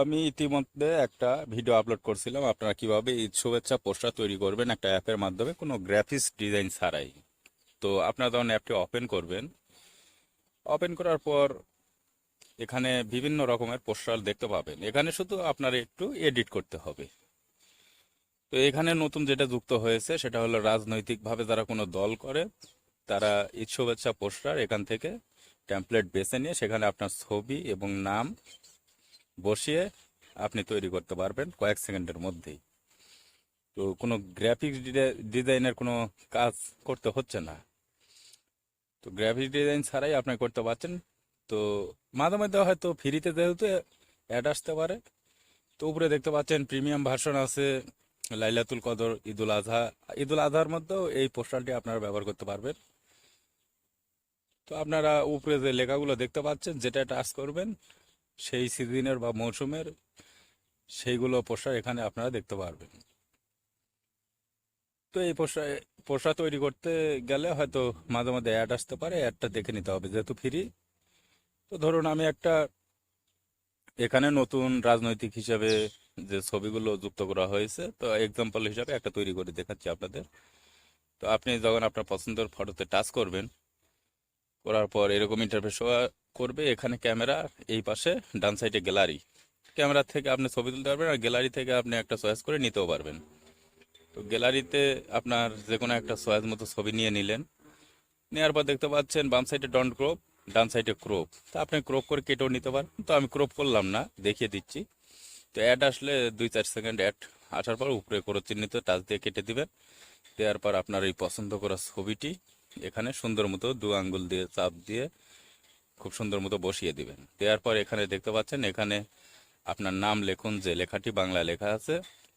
আমি ইতিমধ্যে একটা ভিডিও আপলোড করছিলাম। আপনারা কীভাবে ঈদ শুভেচ্ছা পোস্টার তৈরি করবেন একটা অ্যাপের মাধ্যমে, কোনো গ্রাফিক্স ডিজাইন ছাড়াই। তো আপনারা তখন অ্যাপটি ওপেন করবেন ওপেন করার পর এখানে বিভিন্ন রকমের পোস্টার দেখতে পাবেন। এখানে শুধু আপনার একটু এডিট করতে হবে। তো এখানে নতুন যেটা যুক্ত হয়েছে, সেটা হলো রাজনৈতিকভাবে যারা কোনো দল করে, তারা ঈদ শুভেচ্ছা পোস্টার এখান থেকে টেমপ্লেট বেছে নিয়ে সেখানে আপনার ছবি এবং নাম বসিয়ে আপনি তৈরি করতে পারবেন কয়েক সেকেন্ডের মধ্যেই। তো কোনো গ্রাফিক্স ডিজাইনের কোনো কাজ করতে হচ্ছে না। তো গ্রাফিক্স ডিজাইন ছাড়াই আপনি করতে পারছেন। তো মাঝে মধ্যে হয়তো ফ্রিতে যেহেতু অ্যাড আসতে পারে, তো উপরে দেখতে পাচ্ছেন প্রিমিয়াম ভার্সন আছে, লাইলাতুল কদর, ঈদুল আজহা। ঈদুল আজহার মধ্যেও এই পোস্টারটি আপনারা ব্যবহার করতে পারবেন। তো আপনারা উপরে যে লেখাগুলো দেখতে পাচ্ছেন, যেটা টাচ করবেন সেই সিজনের বা মৌসুমের সেইগুলো পোস্টার এখানে আপনারা দেখতে পারবেন। তো এই পোস্টার পোস্টার তৈরি করতে গেলে হয়তো মাঝে মাঝে অ্যাড আসতে পারে অ্যাডটা দেখে নিতে হবে যেহেতু ফ্রি তো ধরুন আমি একটা এখানে নতুন রাজনৈতিক হিসাবে যে ছবিগুলো যুক্ত করা হয়েছে, তো এক্সাম্পল হিসাবে একটা তৈরি করে দেখাচ্ছি আপনাদের। তো আপনি যখন আপনার পছন্দের ফটোতে টাচ করবেন, করার পর এরকম ইন্টারফেস করবে এখানে ক্যামেরা এই পাশে ডান সাইডে গ্যালারি। ক্যামেরা থেকে আপনি ছবি তুলতে পারবেন আর গ্যালারি থেকে আপনি একটা চয়েস করে নিতেও পারবেন। তো গ্যালারিতে আপনার যে কোনো একটা চয়েস মতো ছবি নিয়ে নিলেন। নেওয়ার পর দেখতে পাচ্ছেন বাম সাইডে ডন্ট ক্রপ, ডান সাইডে ক্রপ। তো আপনি ক্রপ করে কেটেও নিতে পারেন। তো আমি ক্রপ করলাম না, দেখিয়ে দিচ্ছি। তো অ্যাড আসলে দুই চার সেকেন্ড অ্যাড আসার পর উপরে করে চিহ্নিত টাচ দিয়ে কেটে দিবেন। দেওয়ার পর আপনার এই পছন্দ করা ছবিটি এখানে সুন্দর মতো দু আঙ্গুল দিয়ে চাপ দিয়ে খুব সুন্দর মতো বসিয়ে দিবেন। দেওয়ার পর এখানে দেখতে পাচ্ছেন, এখানে আপনার নাম লিখুন, যে লেখাটি বাংলা লেখা আছে,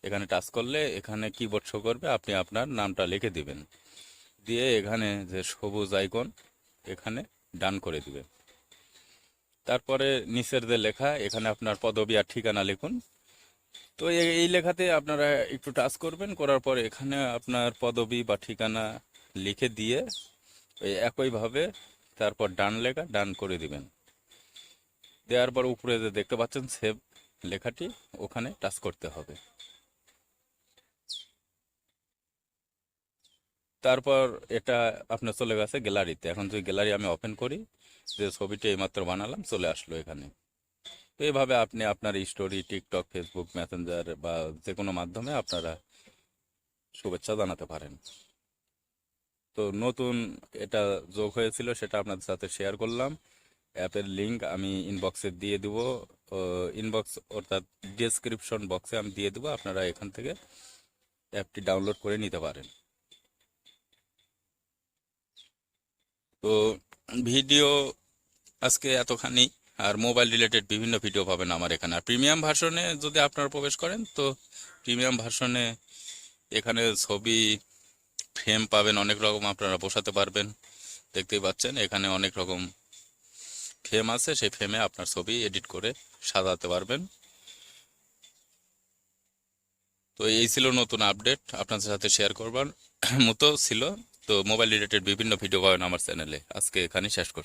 এখানে টাচ করলে এখানে কিবোর্ড শো করবে, আপনি আপনার নামটা লিখে দিবেন। দিয়ে এখানে যে সবুজ আইকন এখানে ডান করে দিবেন। তারপরে নিচের যে লেখা, এখানে আপনার পদবি আর ঠিকানা লিখুন। তো এই লেখাতে আপনারা একটু টাচ করবেন, করার পর এখানে আপনার পদবি বা ঠিকানা লিখে দিয়ে একইভাবে তারপর ডান লেখা, ডান করে দিবেন। দেওয়ার পর উপরে যে দেখতে পাচ্ছেন, সেভ লেখাটি ওখানে টাচ করতে হবে। তারপর এটা আপনার চলে গেছে গ্যালারিতে। এখন যদি গ্যালারি আমি ওপেন করি, যে ছবিটি এইমাত্র বানালাম, চলে আসলো এখানে। তো এইভাবে আপনি আপনার স্টোরি, টিকটক, ফেসবুক, মেসেঞ্জার বা যে কোনো মাধ্যমে আপনারা শুভেচ্ছা জানাতে পারেন। তো নতুন এটা যোগ হয়েছিল, সেটা আপনাদের সাথে শেয়ার করলাম। অ্যাপের লিঙ্ক আমি ইনবক্সে দিয়ে দিব। ইনবক্স অর্থাৎ ডেসক্রিপশন বক্সে আমি দিয়ে দেবো। আপনারা এখান থেকে অ্যাপটি ডাউনলোড করে নিতে পারেন। তো ভিডিও আজকে এতখানি। আর মোবাইল রিলেটেড বিভিন্ন ভিডিও পাবেন আমার এখানে। আর প্রিমিয়াম ভার্সনে যদি আপনারা প্রবেশ করেন, তো প্রিমিয়াম ভার্সনে এখানে ছবি ফ্রেম পাবেন, অনেক রকম আপনারা বসাতে পারবেন। দেখতেই পাচ্ছেন, এখানে অনেক রকম ফ্রেম আছে, সেই ফ্রেমে আপনার ছবি এডিট করে সাজাতে পারবেন। তো এই ছিল নতুন আপডেট আপনাদের সাথে শেয়ার করবার মতো ছিল। তো মোবাইল রিলেটেড বিভিন্ন ভিডিও পাবেন আমার চ্যানেলে আজকে এখানেই শেষ করছি।